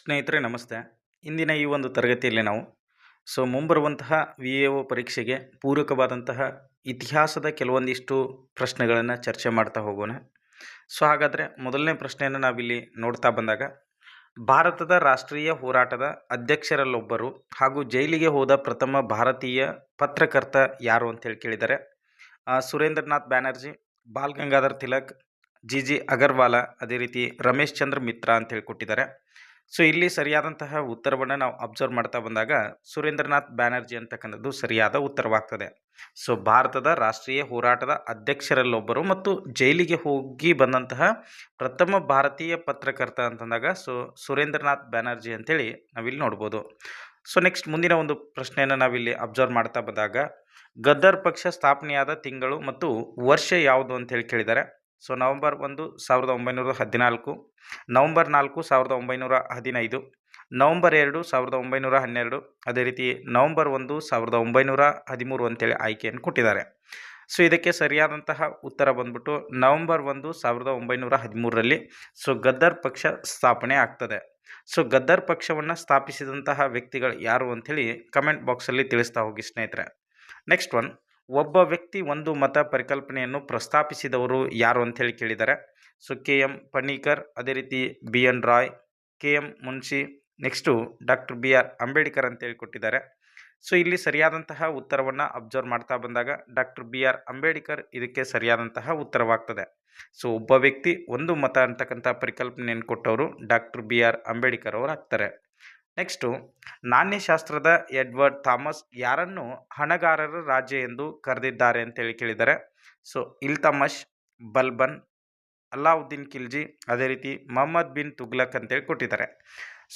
ಸ್ನೇಹಿತರೆ, ನಮಸ್ತೆ. ಇಂದಿನ ಈ ಒಂದು ತರಗತಿಯಲ್ಲಿ ನಾವು ಸೊ, ಮುಂಬರುವಂತಹ ವಿ ಎ ಒ ಪರೀಕ್ಷೆಗೆ ಪೂರಕವಾದಂತಹ ಇತಿಹಾಸದ ಕೆಲವೊಂದಿಷ್ಟು ಪ್ರಶ್ನೆಗಳನ್ನು ಚರ್ಚೆ ಮಾಡ್ತಾ ಹೋಗೋಣ. ಸೊ, ಹಾಗಾದರೆ ಮೊದಲನೇ ಪ್ರಶ್ನೆಯನ್ನು ನಾವಿಲ್ಲಿ ನೋಡ್ತಾ ಬಂದಾಗ, ಭಾರತದ ರಾಷ್ಟ್ರೀಯ ಹೋರಾಟದ ಅಧ್ಯಕ್ಷರಲ್ಲೊಬ್ಬರು ಹಾಗೂ ಜೈಲಿಗೆ ಹೋದ ಪ್ರಥಮ ಭಾರತೀಯ ಪತ್ರಕರ್ತ ಯಾರು ಅಂತೇಳಿ ಕೇಳಿದ್ದಾರೆ ಸುರೇಂದ್ರನಾಥ್ ಬ್ಯಾನರ್ಜಿ, ಬಾಲ್ ಗಂಗಾಧರ್ ತಿಲಕ್, ಜಿ ಜಿ ಅಗರ್ವಾಲ, ಅದೇ ರೀತಿ ರಮೇಶ್ ಚಂದ್ರ ಮಿತ್ರ ಅಂತ ಕೊಟ್ಟಿದ್ದಾರೆ. ಸೊ, ಇಲ್ಲಿ ಸರಿಯಾದಂತಹ ಉತ್ತರವನ್ನು ನಾವು ಅಬ್ಸರ್ವ್ ಮಾಡ್ತಾ ಬಂದಾಗ ಸುರೇಂದ್ರನಾಥ್ ಬ್ಯಾನರ್ಜಿ ಅಂತಕ್ಕಂಥದ್ದು ಸರಿಯಾದ ಉತ್ತರವಾಗ್ತದೆ. ಸೊ, ಭಾರತದ ರಾಷ್ಟ್ರೀಯ ಹೋರಾಟದ ಅಧ್ಯಕ್ಷರಲ್ಲೊಬ್ಬರು ಮತ್ತು ಜೈಲಿಗೆ ಹೋಗಿ ಬಂದಂತಹ ಪ್ರಥಮ ಭಾರತೀಯ ಪತ್ರಕರ್ತ ಅಂತಂದಾಗ ಸೊ, ಸುರೇಂದ್ರನಾಥ್ ಬ್ಯಾನರ್ಜಿ ಅಂತೇಳಿ ನಾವಿಲ್ಲಿ ನೋಡ್ಬೋದು. ಸೊ, ನೆಕ್ಸ್ಟ್ ಮುಂದಿನ ಒಂದು ಪ್ರಶ್ನೆಯನ್ನು ನಾವಿಲ್ಲಿ ಅಬ್ಸರ್ವ್ ಮಾಡ್ತಾ ಬಂದಾಗ ಗದ್ದರ್ ಪಕ್ಷ ಸ್ಥಾಪನೆಯಾದ ತಿಂಗಳು ಮತ್ತು ವರ್ಷ ಯಾವುದು ಅಂತ ಹೇಳಿ ಕೇಳಿದ್ದಾರೆ ಸೊ ನವಂಬರ್ ಒಂದು ಸಾವಿರದ ಒಂಬೈನೂರ ಹದಿನಾಲ್ಕು ನವಂಬರ್ ನಾಲ್ಕು ಸಾವಿರದ ಒಂಬೈನೂರ ಹದಿನೈದು ನವಂಬರ್ ಎರಡು ಸಾವಿರದ ಒಂಬೈನೂರ ಹನ್ನೆರಡು, ಅದೇ ರೀತಿ ನವಂಬರ್ ಒಂದು ಸಾವಿರದ ಒಂಬೈನೂರ ಹದಿಮೂರು ಅಂತೇಳಿ ಆಯ್ಕೆಯನ್ನು ಕೊಟ್ಟಿದ್ದಾರೆ. ಸೊ ಇದಕ್ಕೆ ಸರಿಯಾದಂತಹ ಉತ್ತರ ಬಂದ್ಬಿಟ್ಟು ನವಂಬರ್ ಒಂದು ಸಾವಿರದ ಒಂಬೈನೂರ ಹದಿಮೂರರಲ್ಲಿ ಸೊ ಗದ್ದರ್ ಪಕ್ಷ ಸ್ಥಾಪನೆ ಆಗ್ತದೆ. ಸೊ ಗದ್ದರ್ ಪಕ್ಷವನ್ನು ಸ್ಥಾಪಿಸಿದಂತಹ ವ್ಯಕ್ತಿಗಳು ಯಾರು ಅಂಥೇಳಿ ಕಮೆಂಟ್ ಬಾಕ್ಸಲ್ಲಿ ತಿಳಿಸ್ತಾ ಹೋಗಿ ಸ್ನೇಹಿತರೆ. ನೆಕ್ಸ್ಟ್ ಒನ್ ಒಬ್ಬ ವ್ಯಕ್ತಿ ಒಂದು ಮತ ಪರಿಕಲ್ಪನೆಯನ್ನು ಪ್ರಸ್ತಾಪಿಸಿದವರು ಯಾರು ಅಂಥೇಳಿ ಕೇಳಿದ್ದಾರೆ ಸೊ, ಕೆ. ಎಂ. ಪಣೀಕರ್ ಅದೇ ರೀತಿ B. N. Roy, K. M. Munshi next doctor B. R. Ambedkar ಅಂತೇಳಿ ಕೊಟ್ಟಿದ್ದಾರೆ. ಸೊ, ಇಲ್ಲಿ ಸರಿಯಾದಂತಹ ಉತ್ತರವನ್ನು ಅಬ್ಸರ್ವ್ ಮಾಡ್ತಾ ಬಂದಾಗ ಡಾಕ್ಟರ್ ಬಿ. ಆರ್. ಅಂಬೇಡ್ಕರ್ ಇದಕ್ಕೆ ಸರಿಯಾದಂತಹ ಉತ್ತರವಾಗ್ತದೆ. ಸೊ, ಒಬ್ಬ ವ್ಯಕ್ತಿ ಒಂದು ಮತ ಅಂತಕ್ಕಂಥ ಪರಿಕಲ್ಪನೆಯನ್ನು ಕೊಟ್ಟವರು ಡಾಕ್ಟರ್ ಬಿ. ಆರ್. ಅಂಬೇಡ್ಕರ್ ಅವರು ಆಗ್ತಾರೆ. ನೆಕ್ಸ್ಟು, ನಾಣ್ಯಶಾಸ್ತ್ರದ ಎಡ್ವರ್ಡ್ ಥಾಮಸ್ ಯಾರನ್ನು ಹಣಗಾರರ ರಾಜ್ಯ ಎಂದು ಕರೆದಿದ್ದಾರೆ ಅಂತೇಳಿ ಕೇಳಿದ್ದಾರೆ. ಸೊ ಇಲ್ತಮಶ್ ಬಲ್ಬನ್, ಅಲ್ಲಾವುದ್ದೀನ್ ಖಿಲ್ಜಿ, ಅದೇ ರೀತಿ ಮೊಹಮ್ಮದ್ ಬಿನ್ ತುಗ್ಲಕ್ ಅಂತೇಳಿ ಕೊಟ್ಟಿದ್ದಾರೆ.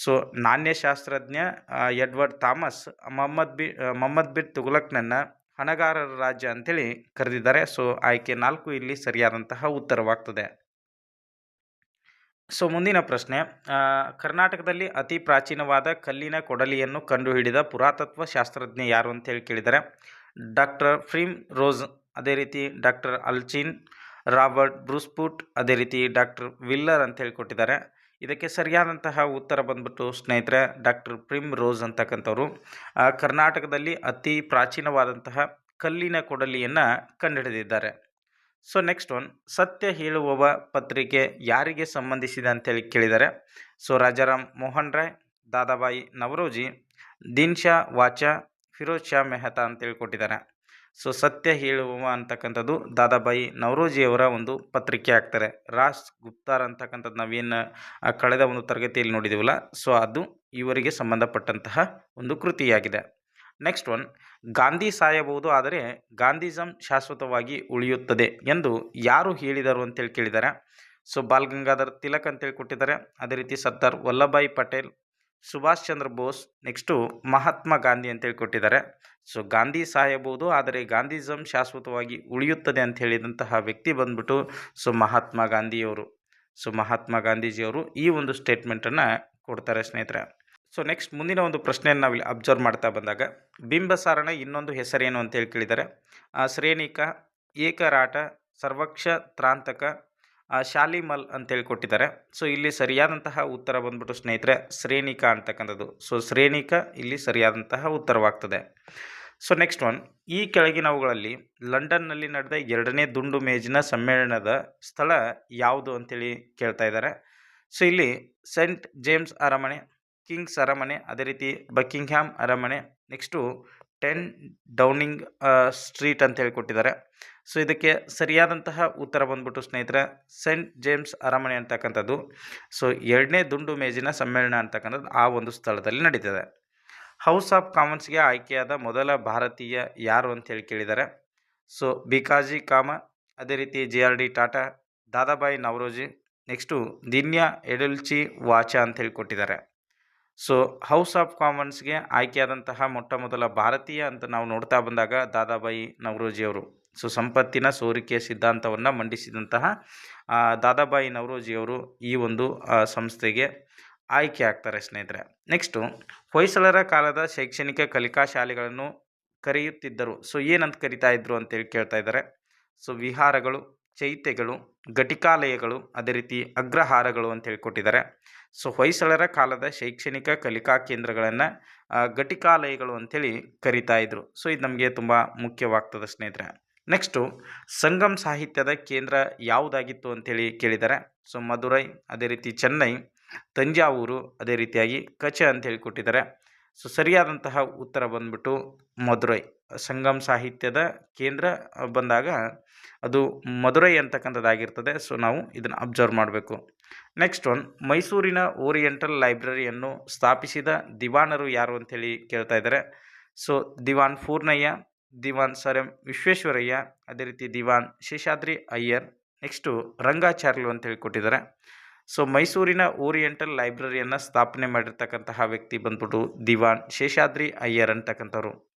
ಸೊ, ನಾಣ್ಯಶಾಸ್ತ್ರಜ್ಞ Edward Thomas, Mohammad B Mohammad bin ತುಗ್ಲಕ್ನನ್ನು ಹಣಗಾರರ ರಾಜ್ಯ ಅಂತೇಳಿ ಕರೆದಿದ್ದಾರೆ. ಸೊ, ಆಯ್ಕೆ ನಾಲ್ಕು ಇಲ್ಲಿ ಸರಿಯಾದಂತಹ ಉತ್ತರವಾಗ್ತದೆ. ಸೊ, ಮುಂದಿನ ಪ್ರಶ್ನೆ. ಕರ್ನಾಟಕದಲ್ಲಿ ಅತಿ ಪ್ರಾಚೀನವಾದ ಕಲ್ಲಿನ ಕೊಡಲಿಯನ್ನು ಕಂಡುಹಿಡಿದ ಪುರಾತತ್ವ ಶಾಸ್ತ್ರಜ್ಞ ಯಾರು ಅಂತ ಹೇಳಿ ಕೇಳಿದ್ದಾರೆ ಡಾಕ್ಟರ್ ಫ್ರಿಮ್ ರೋಸ್ ಅದೇ ರೀತಿ ಡಾಕ್ಟರ್ ಅಲ್ಚಿನ್, ರಾಬರ್ಟ್ ಬ್ರೂಸ್ಪುಟ್, ಅದೇ ರೀತಿ ಡಾಕ್ಟರ್ ವಿಲ್ಲರ್ ಅಂತ ಕೊಟ್ಟಿದ್ದಾರೆ. ಇದಕ್ಕೆ ಸರಿಯಾದಂತಹ ಉತ್ತರ ಬಂದ್ಬಿಟ್ಟು, ಸ್ನೇಹಿತರೆ, ಡಾಕ್ಟರ್ ಪ್ರಿಮ್ ರೋಸ್ ಅಂತಕ್ಕಂಥವ್ರು. ಕರ್ನಾಟಕದಲ್ಲಿ ಅತಿ ಪ್ರಾಚೀನವಾದಂತಹ ಕಲ್ಲಿನ ಕೊಡಲಿಯನ್ನು ಕಂಡುಹಿಡಿದಿದ್ದಾರೆ. ಸೊ ನೆಕ್ಸ್ಟ್ ಒನ್ ಸತ್ಯ ಹೇಳುವವ ಪತ್ರಿಕೆ ಯಾರಿಗೆ ಸಂಬಂಧಿಸಿದೆ ಅಂತೇಳಿ ಕೇಳಿದ್ದಾರೆ so, Rajaram Mohan Roy, Dadabhai Naoroji Dinshaw Wacha, Pherozeshah Mehta ಅಂತೇಳಿ ಕೊಟ್ಟಿದ್ದಾರೆ. ಸೊ ಸತ್ಯ ಹೇಳುವವ ಅಂತಕ್ಕಂಥದ್ದು ದಾದಾಬಾಯಿ ನವರೋಜಿಯವರ ಒಂದು ಪತ್ರಿಕೆ ಆಗ್ತಾರೆ. ರಾಸ್ ಗುಪ್ತಾರ್ ಅಂತಕ್ಕಂಥದ್ದು ನಾವೇನು ಕಳೆದ ಒಂದು ತರಗತಿಯಲ್ಲಿ ನೋಡಿದ್ದೀವಲ್ಲ ಸೊ, ಅದು ಇವರಿಗೆ ಸಂಬಂಧಪಟ್ಟಂತಹ ಒಂದು ಕೃತಿಯಾಗಿದೆ. ನೆಕ್ಸ್ಟ್ ಒನ್ ಗಾಂಧಿ ಸಾಯಬಹುದು ಆದರೆ ಗಾಂಧಿಸಂ ಶಾಶ್ವತವಾಗಿ ಉಳಿಯುತ್ತದೆ ಎಂದು ಯಾರು ಹೇಳಿದರು ಅಂತೇಳಿ ಕೇಳಿದ್ದಾರೆ ಸೊ ಬಾಲ್ ಗಂಗಾಧರ್ ತಿಲಕ್ ಅಂತೇಳಿ ಕೊಟ್ಟಿದ್ದಾರೆ. ಅದೇ ರೀತಿ ಸರ್ದಾರ್ ವಲ್ಲಭಾಯಿ ಪಟೇಲ್, ಸುಭಾಷ್ ಚಂದ್ರ ಬೋಸ್ ನೆಕ್ಸ್ಟು ಮಹಾತ್ಮ ಗಾಂಧಿ ಅಂತೇಳಿ ಕೊಟ್ಟಿದ್ದಾರೆ. ಸೊ ಗಾಂಧಿ ಸಾಯಬಹುದು ಆದರೆ ಗಾಂಧಿಸಂ ಶಾಶ್ವತವಾಗಿ ಉಳಿಯುತ್ತದೆ ಅಂತ ಹೇಳಿದಂತಹ ವ್ಯಕ್ತಿ ಬಂದ್ಬಿಟ್ಟು ಸೊ ಮಹಾತ್ಮ ಗಾಂಧಿಯವರು. ಸೊ ಮಹಾತ್ಮ ಗಾಂಧೀಜಿಯವರು ಈ ಒಂದು ಸ್ಟೇಟ್ಮೆಂಟನ್ನು ಕೊಡ್ತಾರೆ ಸ್ನೇಹಿತರೆ. ಸೊ ನೆಕ್ಸ್ಟ್ ಮುಂದಿನ ಒಂದು ಪ್ರಶ್ನೆಯನ್ನು ನಾವಿಲ್ಲಿ ಅಬ್ಸರ್ವ್ ಮಾಡ್ತಾ ಬಂದಾಗ ಬಿಂಬಸಾರನ ಇನ್ನೊಂದು ಹೆಸರೇನು ಅಂತೇಳಿ ಕೇಳಿದ್ದಾರೆ. ಆ, ಶ್ರೇಣಿಕ ಏಕರಾಟ ಸರ್ವಕ್ಷ ತ್ರಾಂತಕ ಶಾಲಿಮಲ್ ಅಂತೇಳಿ ಕೊಟ್ಟಿದ್ದಾರೆ. ಸೊ ಇಲ್ಲಿ ಸರಿಯಾದಂತಹ ಉತ್ತರ ಬಂದ್ಬಿಟ್ಟು ಸ್ನೇಹಿತರೆ ಶ್ರೇಣಿಕ ಅಂತಕ್ಕಂಥದ್ದು. ಸೊ ಶ್ರೇಣಿಕ ಇಲ್ಲಿ ಸರಿಯಾದಂತಹ ಉತ್ತರವಾಗ್ತದೆ. ಸೊ ನೆಕ್ಸ್ಟ್ ಒನ್ ಈ ಕೆಳಗಿನವುಗಳಲ್ಲಿ ಲಂಡನ್ನಲ್ಲಿ ನಡೆದ ಎರಡನೇ ದುಂಡು ಮೇಜಿನ ಸಮ್ಮೇಳನದ ಸ್ಥಳ ಯಾವುದು ಅಂತೇಳಿ ಕೇಳ್ತಾ ಇದ್ದಾರೆ. ಸೊ ಇಲ್ಲಿ ಸೆಂಟ್ ಜೇಮ್ಸ್ ಅರಮನೆ ಕಿಂಗ್ಸ್ ಅರಮನೆ ಅದೇ ರೀತಿ ಬಕ್ಕಿಂಗ್ಹ್ಯಾಮ್ ಅರಮನೆ, ನೆಕ್ಸ್ಟು ಟೆನ್ ಡೌನಿಂಗ್ ಸ್ಟ್ರೀಟ್ ಅಂತ ಹೇಳಿ ಕೊಟ್ಟಿದ್ದಾರೆ. ಸೊ, ಇದಕ್ಕೆ ಸರಿಯಾದಂತಹ ಉತ್ತರ ಬಂದ್ಬಿಟ್ಟು ಸ್ನೇಹಿತರೆ, ಸೆಂಟ್ ಜೇಮ್ಸ್ ಅರಮನೆ ಅಂತಕ್ಕಂಥದ್ದು. ಸೊ, ಎರಡನೇ ದುಂಡು ಮೇಜಿನ ಸಮ್ಮೇಳನ ಅಂತಕ್ಕಂಥದ್ದು ಆ ಒಂದು ಸ್ಥಳದಲ್ಲಿ ನಡೀತದೆ. ಹೌಸ್ ಆಫ್ ಕಾಮನ್ಸ್ಗೆ ಆಯ್ಕೆಯಾದ ಮೊದಲ ಭಾರತೀಯ ಯಾರು ಅಂತೇಳಿ ಕೇಳಿದ್ದಾರೆ. ಸೊ ಬಿಕಾಜಿ ಕಾಮ, ಅದೇ ರೀತಿ J R D Tata, Dadabhai Naoroji, next Dinshaw Edulji Wacha ಅಂತ ಕೊಟ್ಟಿದ್ದಾರೆ. ಸೊ ಹೌಸ್ ಆಫ್ ಕಾಮನ್ಸ್ಗೆ ಆಯ್ಕೆಯಾದಂತಹ ಮೊಟ್ಟ ಮೊದಲ ಭಾರತೀಯ ಅಂತ ನಾವು ನೋಡ್ತಾ ಬಂದಾಗ ದಾದಾಬಾಯಿ ನವರೋಜಿಯವರು. ಸೊ ಸಂಪತ್ತಿನ ಸೋರಿಕೆಯ ಸಿದ್ಧಾಂತವನ್ನು ಮಂಡಿಸಿದಂತಹ ದಾದಾಬಾಯಿ ನವರೋಜಿಯವರು ಈ ಒಂದು ಸಂಸ್ಥೆಗೆ ಆಯ್ಕೆ ಆಗ್ತಾರೆ ಸ್ನೇಹಿತರೆ. ನೆಕ್ಸ್ಟು ಹೊಯ್ಸಳರ ಕಾಲದ ಶೈಕ್ಷಣಿಕ ಕಲಿಕಾ ಶಾಲೆಗಳನ್ನು ಕರೆಯುತ್ತಿದ್ದರು. ಸೊ ಏನಂತ ಕರಿತಾ ಇದ್ರು ಅಂತೇಳಿ ಕೇಳ್ತಾ ಇದ್ದಾರೆ. ಸೊ ವಿಹಾರಗಳು ಚೈತ್ಯಗಳು ಘಟಿಕಾಲಯಗಳು, ಅದೇ ರೀತಿ ಅಗ್ರಹಾರಗಳು ಅಂತ ಕೊಟ್ಟಿದ್ದಾರೆ ಸೊ ಹೊಯ್ಸಳರ ಕಾಲದ ಶೈಕ್ಷಣಿಕ ಕಲಿಕಾ ಕೇಂದ್ರಗಳನ್ನು ಘಟಿಕಾಲಯಗಳು ಅಂಥೇಳಿ ಕರಿತಾ ಇದ್ರು. ಸೊ ಇದು ನಮಗೆ ತುಂಬ ಮುಖ್ಯವಾಗ್ತದೆ ಸ್ನೇಹಿತರೆ. ನೆಕ್ಸ್ಟು ಸಂಗಮ್ ಸಾಹಿತ್ಯದ ಕೇಂದ್ರ ಯಾವುದಾಗಿತ್ತು ಅಂಥೇಳಿ ಕೇಳಿದ್ದಾರೆ ಸೊ ಮಧುರೈ, ಅದೇ ರೀತಿ ಚೆನ್ನೈ, ತಂಜಾವೂರು, ಅದೇ ರೀತಿಯಾಗಿ ಕಚ ಅಂತ ಕೊಟ್ಟಿದ್ದಾರೆ ಸೊ ಸರಿಯಾದಂತಹ ಉತ್ತರ ಬಂದ್ಬಿಟ್ಟು ಮದುರೈ ಸಂಗಮ್ ಸಾಹಿತ್ಯದ ಕೇಂದ್ರ ಬಂದಾಗ ಅದು ಮಧುರೈ ಅಂತಕ್ಕಂಥದ್ದಾಗಿರ್ತದೆ. ಸೊ, ನಾವು ಇದನ್ನು ಅಬ್ಸರ್ವ್ ಮಾಡಬೇಕು. ನೆಕ್ಸ್ಟ್ ಒನ್, ಮೈಸೂರಿನ ಓರಿಯೆಂಟಲ್ ಲೈಬ್ರರಿಯನ್ನು ಸ್ಥಾಪಿಸಿದ ದಿವಾನರು ಯಾರು ಅಂಥೇಳಿ ಕೇಳ್ತಾ ಇದ್ದಾರೆ. So, Diwan Purnaiah Diwan sir M Visvesvaraya, ಅದೇ ರೀತಿ ದಿವಾನ್ ಶೇಷಾದ್ರಿ ಅಯ್ಯರ್, ನೆಕ್ಸ್ಟು ಅಂತ ಹೇಳಿ ಕೊಟ್ಟಿದ್ದಾರೆ. ಸೊ, ಮೈಸೂರಿನ ಓರಿಯೆಂಟಲ್ ಲೈಬ್ರರಿಯನ್ನು ಸ್ಥಾಪನೆ ಮಾಡಿರ್ತಕ್ಕಂತಹ ವ್ಯಕ್ತಿ ಬಂದ್ಬಿಟ್ಟು ದಿವಾನ್ ಶೇಷಾದ್ರಿ ಅಯ್ಯರ್ ಅಂತಕ್ಕಂಥವ್ರು.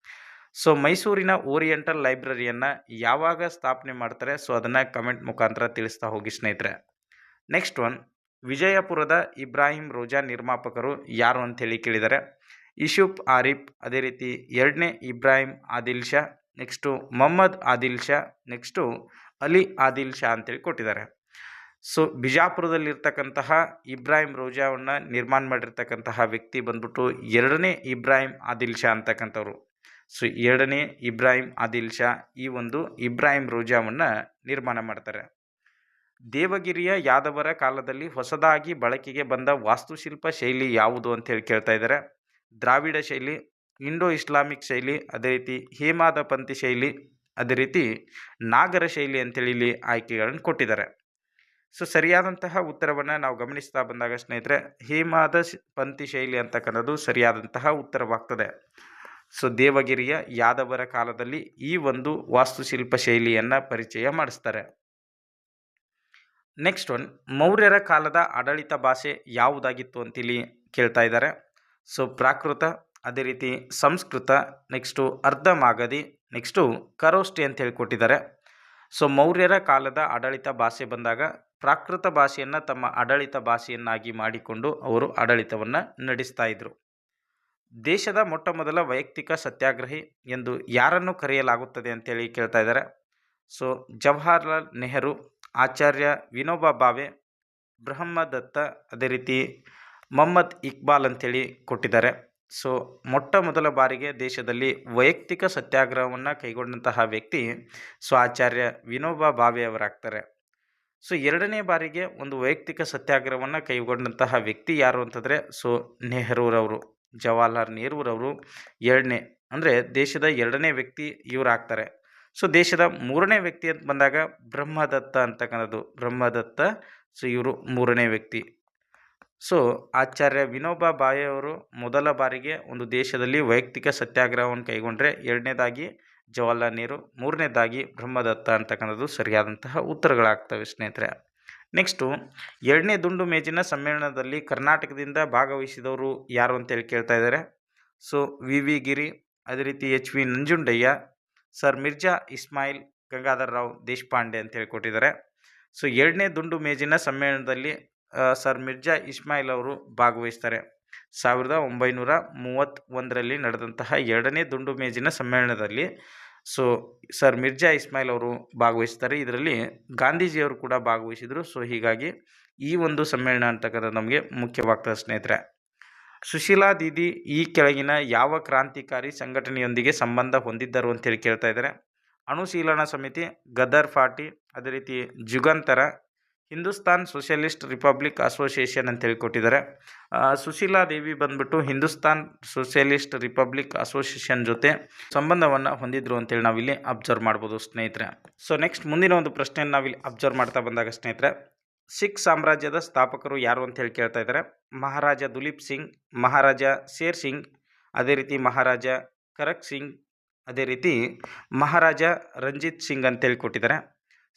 ಸೊ ಮೈಸೂರಿನ ಓರಿಯೆಂಟಲ್ ಲೈಬ್ರರಿಯನ್ನು ಯಾವಾಗ ಸ್ಥಾಪನೆ ಮಾಡ್ತಾರೆ? ಸೊ ಅದನ್ನು ಕಮೆಂಟ್ ಮುಖಾಂತರ ತಿಳಿಸ್ತಾ ಹೋಗಿ ಸ್ನೇಹಿತರೆ. ನೆಕ್ಸ್ಟ್ ಒನ್ ವಿಜಯಪುರದ ಇಬ್ರಾಹಿಂ ರೋಜಾ ನಿರ್ಮಾಪಕರು ಯಾರು ಅಂತೇಳಿ ಕೇಳಿದ್ದಾರೆ ಇಶುಫ್ ಆರಿಫ್, ಅದೇ ರೀತಿ ಎರಡನೇ ಇಬ್ರಾಹಿಂ ಆದಿಲ್ ಶಾ ನೆಕ್ಸ್ಟು ಮೊಹಮ್ಮದ್ ಆದಿಲ್ ಶಾ ನೆಕ್ಸ್ಟು ಅಲಿ ಆದಿಲ್ ಶಾ ಅಂತೇಳಿ ಕೊಟ್ಟಿದ್ದಾರೆ. ಸೊ ಬಿಜಾಪುರದಲ್ಲಿರ್ತಕ್ಕಂತಹ ಇಬ್ರಾಹಿಂ ರೋಜಾವನ್ನು ನಿರ್ಮಾಣ ಮಾಡಿರ್ತಕ್ಕಂತಹ ವ್ಯಕ್ತಿ ಬಂದ್ಬಿಟ್ಟು ಎರಡನೇ ಇಬ್ರಾಹಿಂ ಆದಿಲ್ ಶಾ ಅಂತಕ್ಕಂಥವ್ರು. ಸೊ ಎರಡನೇ ಇಬ್ರಾಹಿಂ ಆದಿಲ್ ಶಾ ಈ ಒಂದು ಇಬ್ರಾಹಿಂ ರೋಜಾವನ್ನು ನಿರ್ಮಾಣ ಮಾಡ್ತಾರೆ. ದೇವಗಿರಿಯ ಯಾದವರ ಕಾಲದಲ್ಲಿ ಹೊಸದಾಗಿ ಬಳಕೆಗೆ ಬಂದ ವಾಸ್ತುಶಿಲ್ಪ ಶೈಲಿ ಯಾವುದು ಅಂತೇಳಿ ಕೇಳ್ತಾ ಇದ್ದಾರೆ. ದ್ರಾವಿಡ ಶೈಲಿ, ಇಂಡೋ ಇಸ್ಲಾಮಿಕ್ ಶೈಲಿ, ಅದೇ ರೀತಿ ಹೇಮಾದ ಪಂಥಿ ಶೈಲಿ, ಅದೇ ರೀತಿ ನಾಗರ ಶೈಲಿ ಅಂತೇಳಿ ಇಲ್ಲಿ ಆಯ್ಕೆಗಳನ್ನು ಕೊಟ್ಟಿದ್ದಾರೆ. ಸೊ, ಸರಿಯಾದಂತಹ ಉತ್ತರವನ್ನು ನಾವು ಗಮನಿಸ್ತಾ ಬಂದಾಗ ಸ್ನೇಹಿತರೆ, ಹೇಮಾದ ಪಂಥಿ ಶೈಲಿ ಅಂತಕ್ಕಂಥದ್ದು ಸರಿಯಾದಂತಹ ಉತ್ತರವಾಗ್ತದೆ. ಸೊ ದೇವಗಿರಿಯ ಯಾದವರ ಕಾಲದಲ್ಲಿ ಈ ಒಂದು ವಾಸ್ತುಶಿಲ್ಪ ಶೈಲಿಯನ್ನು ಪರಿಚಯ ಮಾಡಿಸ್ತಾರೆ. ನೆಕ್ಸ್ಟ್ ಒನ್ ಮೌರ್ಯರ ಕಾಲದ ಆಡಳಿತ ಭಾಷೆ ಯಾವುದಾಗಿತ್ತು ಅಂತೇಳಿ ಕೇಳ್ತಾ ಇದ್ದಾರೆ ಸೊ ಪ್ರಾಕೃತ, ಅದೇ ರೀತಿ ಸಂಸ್ಕೃತ ನೆಕ್ಸ್ಟು ಅರ್ಧ ಮಾಗದಿ ನೆಕ್ಸ್ಟು ಕರೋಷ್ಟಿ ಅಂತ ಹೇಳಿ ಕೊಟ್ಟಿದ್ದಾರೆ ಸೊ ಮೌರ್ಯರ ಕಾಲದ ಆಡಳಿತ ಭಾಷೆ ಬಂದಾಗ ಪ್ರಾಕೃತ ಭಾಷೆಯನ್ನು ತಮ್ಮ ಆಡಳಿತ ಭಾಷೆಯನ್ನಾಗಿ ಮಾಡಿಕೊಂಡು ಅವರು ಆಡಳಿತವನ್ನು ನಡೆಸ್ತಾ ಇದ್ದರು ದೇಶದ ಮೊಟ್ಟ ಮೊದಲ ವೈಯಕ್ತಿಕ ಸತ್ಯಾಗ್ರಹಿ ಎಂದು ಯಾರನ್ನು ಕರೆಯಲಾಗುತ್ತದೆ ಅಂತೇಳಿ ಕೇಳ್ತಾ ಇದ್ದಾರೆ. ಸೊ, ಜವಾಹರ್ಲಾಲ್ ನೆಹರು, ಆಚಾರ್ಯ ವಿನೋಬಾ ಭಾವೆ ಬ್ರಹ್ಮದತ್ತ ಅದೇ ರೀತಿ ಮೊಹಮ್ಮದ್ ಇಕ್ಬಾಲ್ ಅಂತೇಳಿ ಕೊಟ್ಟಿದ್ದಾರೆ. ಸೊ ಮೊಟ್ಟ ಮೊದಲ ಬಾರಿಗೆ ದೇಶದಲ್ಲಿ ವೈಯಕ್ತಿಕ ಸತ್ಯಾಗ್ರಹವನ್ನು ಕೈಗೊಂಡಂತಹ ವ್ಯಕ್ತಿ ಸೊ, ಆಚಾರ್ಯ ವಿನೋಬಾ ಭಾವೆ ಅವರಾಗ್ತಾರೆ. ಸೊ, ಎರಡನೇ ಬಾರಿಗೆ ಒಂದು ವೈಯಕ್ತಿಕ ಸತ್ಯಾಗ್ರಹವನ್ನು ಕೈಗೊಂಡಂತಹ ವ್ಯಕ್ತಿ ಯಾರು ಅಂತಂದರೆ ಸೊ, ನೆಹರೂರವರು. ಜವಾಹರ್ಲಾಲ್ ನೆಹರೂರವರು ಎರಡನೇ, ಅಂದರೆ ದೇಶದ ಎರಡನೇ ವ್ಯಕ್ತಿ ಇವರಾಗ್ತಾರೆ ಸೊ ದೇಶದ ಮೂರನೇ ವ್ಯಕ್ತಿ ಅಂತ ಬಂದಾಗ ಬ್ರಹ್ಮದತ್ತ ಅಂತಕ್ಕಂಥದ್ದು. ಬ್ರಹ್ಮದತ್ತ ಸೊ ಇವರು ಮೂರನೇ ವ್ಯಕ್ತಿ. ಸೊ ಆಚಾರ್ಯ ವಿನೋಬಾ ಬಾಯಿಯವರು ಮೊದಲ ಬಾರಿಗೆ ಒಂದು ದೇಶದಲ್ಲಿ ವೈಯಕ್ತಿಕ ಸತ್ಯಾಗ್ರಹವನ್ನು ಕೈಗೊಂಡ್ರೆ ಎರಡನೇದಾಗಿ ಜವಾಹರ್ಲಾಲ್ ನೆಹರು, ಮೂರನೇದಾಗಿ ಬ್ರಹ್ಮದತ್ತ ಅಂತಕ್ಕಂಥದ್ದು ಸರಿಯಾದಂತಹ ಉತ್ತರಗಳಾಗ್ತವೆ ಸ್ನೇಹಿತರೆ. ನೆಕ್ಸ್ಟು ಎರಡನೇ ದುಂಡು ಮೇಜಿನ ಸಮ್ಮೇಳನದಲ್ಲಿ ಕರ್ನಾಟಕದಿಂದ ಭಾಗವಹಿಸಿದವರು ಯಾರು ಅಂತೇಳಿ ಕೇಳ್ತಾ ಇದ್ದಾರೆ. ಸೊ ವಿ ವಿ ಗಿರಿ ಅದೇ ರೀತಿ H V Nanjundaiah sir Mirza Ismail Gangadhar Rao Deshpande ಅಂತೇಳಿ ಕೊಟ್ಟಿದ್ದಾರೆ ಸೊ ಎರಡನೇ ದುಂಡು ಮೇಜಿನ ಸಮ್ಮೇಳನದಲ್ಲಿ ಸರ್ ಮಿರ್ಜಾ ಇಸ್ಮಾಯಿಲ್ ಅವರು ಭಾಗವಹಿಸ್ತಾರೆ. ಸಾವಿರದ ಒಂಬೈನೂರ ಮೂವತ್ತೊಂದರಲ್ಲಿ ನಡೆದಂತಹ ಎರಡನೇ ದುಂಡು ಮೇಜಿನ ಸಮ್ಮೇಳನದಲ್ಲಿ ಸೊ ಸರ್ ಮಿರ್ಜಾ ಇಸ್ಮಾಯಿಲ್ ಅವರು ಭಾಗವಹಿಸ್ತಾರೆ. ಇದರಲ್ಲಿ ಗಾಂಧೀಜಿಯವರು ಕೂಡ ಭಾಗವಹಿಸಿದರು. ಸೊ ಹೀಗಾಗಿ ಈ ಒಂದು ಸಮ್ಮೇಳನ ಅಂತಕ್ಕಂಥ ನಮಗೆ ಮುಖ್ಯವಾಗ್ತದೆ ಸ್ನೇಹಿತರೆ. ಸುಶೀಲಾ ದೀದಿ ಈ ಕೆಳಗಿನ ಯಾವ ಕ್ರಾಂತಿಕಾರಿ ಸಂಘಟನೆಯೊಂದಿಗೆ ಸಂಬಂಧ ಹೊಂದಿದ್ದರು ಅಂತೇಳಿ ಕೇಳ್ತಾ ಇದ್ದಾರೆ. ಅನುಶೀಲನ ಸಮಿತಿ, ಗದರ್ ಪಾರ್ಟಿ, ಅದೇ ರೀತಿ Jugantar Hindustan socialist republic association ಅಂತೇಳಿ ಕೊಟ್ಟಿದ್ದಾರೆ ಸುಶೀಲಾ ದೇವಿ ಬಂದ್ಬಿಟ್ಟು ಹಿಂದೂಸ್ತಾನ್ ಸೋಷಿಯಲಿಸ್ಟ್ ರಿಪಬ್ಲಿಕ್ ಅಸೋಸಿಯೇಷನ್ ಜೊತೆ ಸಂಬಂಧವನ್ನು ಹೊಂದಿದ್ರು ಅಂತೇಳಿ ನಾವಿಲ್ಲಿ ಅಬ್ಸರ್ವ್ ಮಾಡ್ಬೋದು ಸ್ನೇಹಿತರೆ. ಸೊ ನೆಕ್ಸ್ಟ್ ಮುಂದಿನ ಒಂದು ಪ್ರಶ್ನೆಯನ್ನು ನಾವಿಲ್ಲಿ ಅಬ್ಸರ್ವ್ ಮಾಡ್ತಾ ಬಂದಾಗ ಸ್ನೇಹಿತರೆ, ಸಿಖ್ ಸಾಮ್ರಾಜ್ಯದ ಸ್ಥಾಪಕರು ಯಾರು ಅಂತ ಹೇಳಿ ಕೇಳ್ತಾ ಇದ್ದಾರೆ. ಮಹಾರಾಜ ದುಲೀಪ್ ಸಿಂಗ್, ಮಹಾರಾಜ ಶೇರ್ ಸಿಂಗ್, ಅದೇ ರೀತಿ ಮಹಾರಾಜ ಕರಕ್ ಸಿಂಗ್, ಅದೇ ರೀತಿ ಮಹಾರಾಜ ರಂಜಿತ್ ಸಿಂಗ್ ಅಂತೇಳಿ ಕೊಟ್ಟಿದ್ದಾರೆ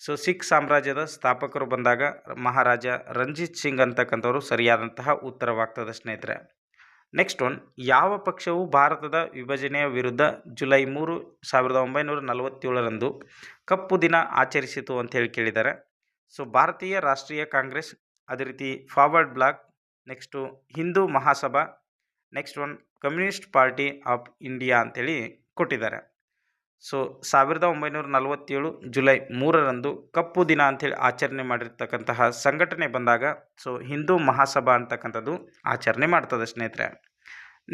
ಸೊ ಸಿಖ್ ಸಾಮ್ರಾಜ್ಯದ ಸ್ಥಾಪಕರು ಬಂದಾಗ ಮಹಾರಾಜ ರಂಜಿತ್ ಸಿಂಗ್ ಅಂತಕ್ಕಂಥವರು ಸರಿಯಾದಂತಹ ಉತ್ತರವಾಗ್ತದೆ ಸ್ನೇಹಿತರೆ. ನೆಕ್ಸ್ಟ್ ಒನ್ ಯಾವ ಪಕ್ಷವು ಭಾರತದ ವಿಭಜನೆಯ ವಿರುದ್ಧ ಜುಲೈ ಮೂರು, ಸಾವಿರದ ಒಂಬೈನೂರ ನಲವತ್ತೇಳರಂದು ಕಪ್ಪು ದಿನ ಆಚರಿಸಿತು ಅಂತ ಹೇಳಿ ಕೇಳಿದ್ದಾರೆ. ಸೊ ಭಾರತೀಯ ರಾಷ್ಟ್ರೀಯ ಕಾಂಗ್ರೆಸ್, ಅದೇ ರೀತಿ Forward Bloc next Hindu Mahasabha next one Communist Party of India ಅಂಥೇಳಿ ಕೊಟ್ಟಿದ್ದಾರೆ. ಸೊ ಸಾವಿರದ ಒಂಬೈನೂರ ನಲವತ್ತೇಳು ಜುಲೈ ಮೂರರಂದು ಕಪ್ಪು ದಿನ ಅಂಥೇಳಿ ಆಚರಣೆ ಮಾಡಿರ್ತಕ್ಕಂತಹ ಸಂಘಟನೆ ಬಂದಾಗ, ಸೊ ಹಿಂದೂ ಮಹಾಸಭಾ ಅಂತಕ್ಕಂಥದ್ದು ಆಚರಣೆ ಮಾಡ್ತದೆ ಸ್ನೇಹಿತರೆ.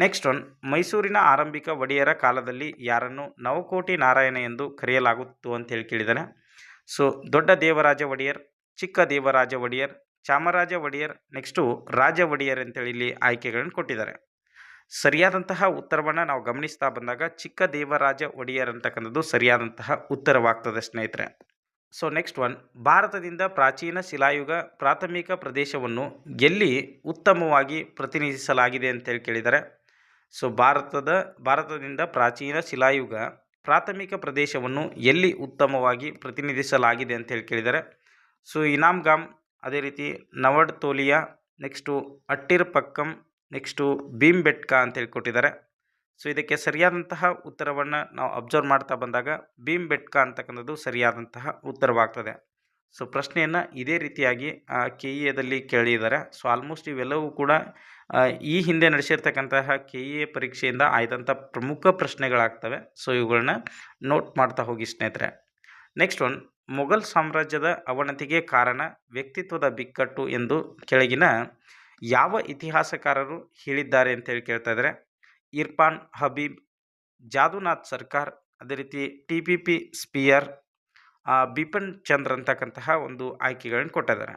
ನೆಕ್ಸ್ಟ್ ಒನ್ ಮೈಸೂರಿನ ಆರಂಭಿಕ ಒಡೆಯರ ಕಾಲದಲ್ಲಿ ಯಾರನ್ನು ನವಕೋಟಿ ನಾರಾಯಣ ಎಂದು ಕರೆಯಲಾಗುತ್ತು ಅಂತೇಳಿ ಕೇಳಿದ್ದಾನೆ ಸೊ ದೊಡ್ಡ ದೇವರಾಜ ಒಡೆಯರ್, ಚಿಕ್ಕ ದೇವರಾಜ ಒಡೆಯರ್, ಚಾಮರಾಜ ಒಡೆಯರ್ ನೆಕ್ಸ್ಟು ರಾಜ ಒಡೆಯರ್ ಅಂತೇಳಿ ಇಲ್ಲಿ ಆಯ್ಕೆಗಳನ್ನು ಕೊಟ್ಟಿದ್ದಾರೆ. ಸರಿಯಾದಂತಹ ಉತ್ತರವನ್ನು ನಾವು ಗಮನಿಸ್ತಾ ಬಂದಾಗ ಚಿಕ್ಕ ದೇವರಾಜ ಒಡೆಯರ್ ಅಂತಕ್ಕಂಥದ್ದು ಸರಿಯಾದಂತಹ ಉತ್ತರವಾಗ್ತದೆ ಸ್ನೇಹಿತರೆ. ಸೊ ನೆಕ್ಸ್ಟ್ ಒನ್ ಭಾರತದಿಂದ ಪ್ರಾಚೀನ ಶಿಲಾಯುಗ ಪ್ರಾಥಮಿಕ ಪ್ರದೇಶವನ್ನು ಎಲ್ಲಿ ಉತ್ತಮವಾಗಿ ಪ್ರತಿನಿಧಿಸಲಾಗಿದೆ ಅಂತೇಳಿ ಕೇಳಿದ್ದಾರೆ ಸೊ ಭಾರತದ, ಭಾರತದಿಂದ ಪ್ರಾಚೀನ ಶಿಲಾಯುಗ ಪ್ರಾಥಮಿಕ ಪ್ರದೇಶವನ್ನು ಎಲ್ಲಿ ಉತ್ತಮವಾಗಿ ಪ್ರತಿನಿಧಿಸಲಾಗಿದೆ ಅಂತೇಳಿ ಕೇಳಿದ್ದಾರೆ ಸೊ ಇನಾಮ್ಗಾಮ್, ಅದೇ ರೀತಿ Navdatoli next Attirampakkam next Bhimbetka ಅಂತೇಳಿ ಕೊಟ್ಟಿದ್ದಾರೆ ಸೊ, ಇದಕ್ಕೆ ಸರಿಯಾದಂತಹ ಉತ್ತರವನ್ನು ನಾವು ಅಬ್ಸರ್ವ್ ಮಾಡ್ತಾ ಬಂದಾಗ ಭೀಮ್ ಬೆಟ್ಕ ಅಂತಕ್ಕಂಥದ್ದು ಸರಿಯಾದಂತಹ ಉತ್ತರವಾಗ್ತದೆ. ಸೊ, ಪ್ರಶ್ನೆಯನ್ನು ಇದೇ ರೀತಿಯಾಗಿ ಕೆ ಇ ಎದಲ್ಲಿ ಕೇಳಿದ್ದಾರೆ. ಸೊ, ಆಲ್ಮೋಸ್ಟ್ ಇವೆಲ್ಲವೂ ಕೂಡ ಈ ಹಿಂದೆ ನಡೆಸಿರ್ತಕ್ಕಂತಹ ಕೆ ಇ ಎ ಪರೀಕ್ಷೆಯಿಂದ ಆಯ್ದಂಥ ಪ್ರಮುಖ ಪ್ರಶ್ನೆಗಳಾಗ್ತವೆ. ಸೊ ಇವುಗಳನ್ನ ನೋಟ್ ಮಾಡ್ತಾ ಹೋಗಿ ಸ್ನೇಹಿತರೆ. ನೆಕ್ಸ್ಟ್ ಒನ್, ಮೊಘಲ್ ಸಾಮ್ರಾಜ್ಯದ ಅವನತಿಗೆ ಕಾರಣ ವ್ಯಕ್ತಿತ್ವದ ಬಿಕ್ಕಟ್ಟು ಎಂದು ಕೆಳಗಿನ ಯಾವ ಇತಿಹಾಸಕಾರರು ಹೇಳಿದ್ದಾರೆ ಅಂತೇಳಿ ಕೇಳ್ತಾ ಇದ್ದಾರೆ ಇರ್ಫಾನ್ ಹಬೀಬ್, ಜಾದುನಾಥ್ ಸರ್ಕಾರ್, ಅದೇ ರೀತಿ T P P Spear Bipan Chandra ಅಂತಕ್ಕಂತಹ ಒಂದು ಆಯ್ಕೆಗಳನ್ನು ಕೊಟ್ಟಿದ್ದಾರೆ.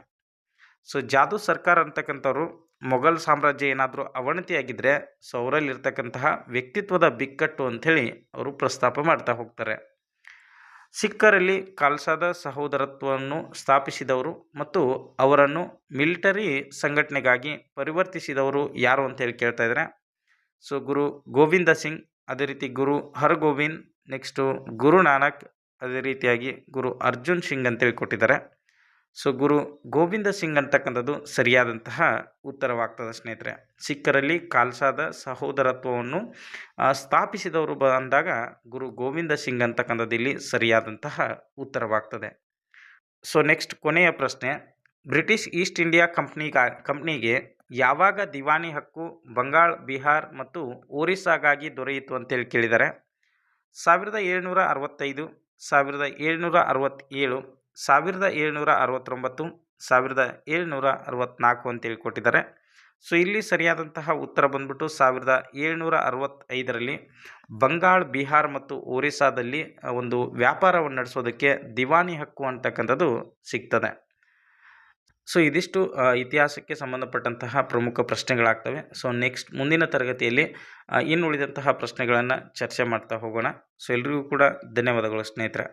ಸೊ, ಜಾದು ಸರ್ಕಾರ ಅಂತಕ್ಕಂಥವ್ರು ಮೊಘಲ್ ಸಾಮ್ರಾಜ್ಯ ಏನಾದರೂ ಅವನತಿಯಾಗಿದ್ದರೆ ಸೊ, ಅವರಲ್ಲಿರ್ತಕ್ಕಂತಹ ವ್ಯಕ್ತಿತ್ವದ ಬಿಕ್ಕಟ್ಟು ಅಂಥೇಳಿ ಅವರು ಪ್ರಸ್ತಾಪ ಮಾಡ್ತಾ ಹೋಗ್ತಾರೆ. ಸಿಖ್ಖರಲ್ಲಿ ಖಾಲ್ಸಾದ ಸಹೋದರತ್ವವನ್ನು ಸ್ಥಾಪಿಸಿದವರು ಮತ್ತು ಅವರನ್ನು ಮಿಲಿಟರಿ ಸಂಘಟನೆಗಾಗಿ ಪರಿವರ್ತಿಸಿದವರು ಯಾರು ಅಂತೇಳಿ ಕೇಳ್ತಾ ಇದ್ದಾರೆ. ಸೊ, ಗುರು ಗೋವಿಂದ ಸಿಂಗ್, ಅದೇ ರೀತಿ ಗುರು ಹರ್ಗೋವಿಂದ್, ನೆಕ್ಸ್ಟು ಗುರು ನಾನಕ್, ಅದೇ ರೀತಿಯಾಗಿ ಗುರು ಅರ್ಜುನ್ ಸಿಂಗ್ ಅಂತೇಳಿ ಕೊಟ್ಟಿದ್ದಾರೆ ಸೊ ಗುರು ಗೋವಿಂದ ಸಿಂಗ್ ಅಂತಕ್ಕಂಥದ್ದು ಸರಿಯಾದಂತಹ ಉತ್ತರವಾಗ್ತದೆ ಸ್ನೇಹಿತರೆ. ಸಿಖ್ಖರಲ್ಲಿ ಖಾಲ್ಸಾದ ಸಹೋದರತ್ವವನ್ನು ಸ್ಥಾಪಿಸಿದವರು ಬಂದಾಗ ಗುರು ಗೋವಿಂದ ಸಿಂಗ್ ಅಂತಕ್ಕಂಥದ್ದು ಇಲ್ಲಿ ಸರಿಯಾದಂತಹ ಉತ್ತರವಾಗ್ತದೆ. ಸೊ ನೆಕ್ಸ್ಟ್ ಕೊನೆಯ ಪ್ರಶ್ನೆ. ಬ್ರಿಟಿಷ್ ಈಸ್ಟ್ ಇಂಡಿಯಾ ಕಂಪ್ನಿಗಾ ಕಂಪ್ನಿಗೆ ಯಾವಾಗ ದಿವಾನಿ ಹಕ್ಕು ಬಂಗಾಳ, ಬಿಹಾರ್ ಮತ್ತು ಒರಿಸ್ಸಾಗಾಗಿ ದೊರೆಯಿತು ಅಂತೇಳಿ ಕೇಳಿದ್ದಾರೆ ಸಾವಿರದ ಏಳ್ನೂರ ಅರವತ್ತೈದು, ಸಾವಿರದ ಏಳ್ನೂರ ಅರವತ್ತೇಳು ಸಾವಿರದ ಏಳ್ನೂರ ಅರವತ್ತೊಂಬತ್ತು, ಸಾವಿರದ ಏಳ್ನೂರ ಅರವತ್ತ್ನಾಲ್ಕು ಅಂತೇಳಿ ಕೊಟ್ಟಿದ್ದಾರೆ ಸೊ ಇಲ್ಲಿ ಸರಿಯಾದಂತಹ ಉತ್ತರ ಬಂದ್ಬಿಟ್ಟು ಸಾವಿರದ ಏಳ್ನೂರ ಅರವತ್ತೈದರಲ್ಲಿ ಬಂಗಾಳ, ಬಿಹಾರ್ ಮತ್ತು ಒರಿಸ್ಸಾದಲ್ಲಿ ಒಂದು ವ್ಯಾಪಾರವನ್ನು ನಡೆಸೋದಕ್ಕೆ ದಿವಾನಿ ಹಕ್ಕು ಅಂತಕ್ಕಂಥದ್ದು ಸಿಗ್ತದೆ. ಸೊ ಇದಿಷ್ಟು ಇತಿಹಾಸಕ್ಕೆ ಸಂಬಂಧಪಟ್ಟಂತಹ ಪ್ರಮುಖ ಪ್ರಶ್ನೆಗಳಾಗ್ತವೆ. ಸೊ ನೆಕ್ಸ್ಟ್ ಮುಂದಿನ ತರಗತಿಯಲ್ಲಿ ಇನ್ನುಳಿದಂತಹ ಪ್ರಶ್ನೆಗಳನ್ನು ಚರ್ಚೆ ಮಾಡ್ತಾ ಹೋಗೋಣ. ಸೊ ಎಲ್ರಿಗೂ ಕೂಡ ಧನ್ಯವಾದಗಳು ಸ್ನೇಹಿತರೆ.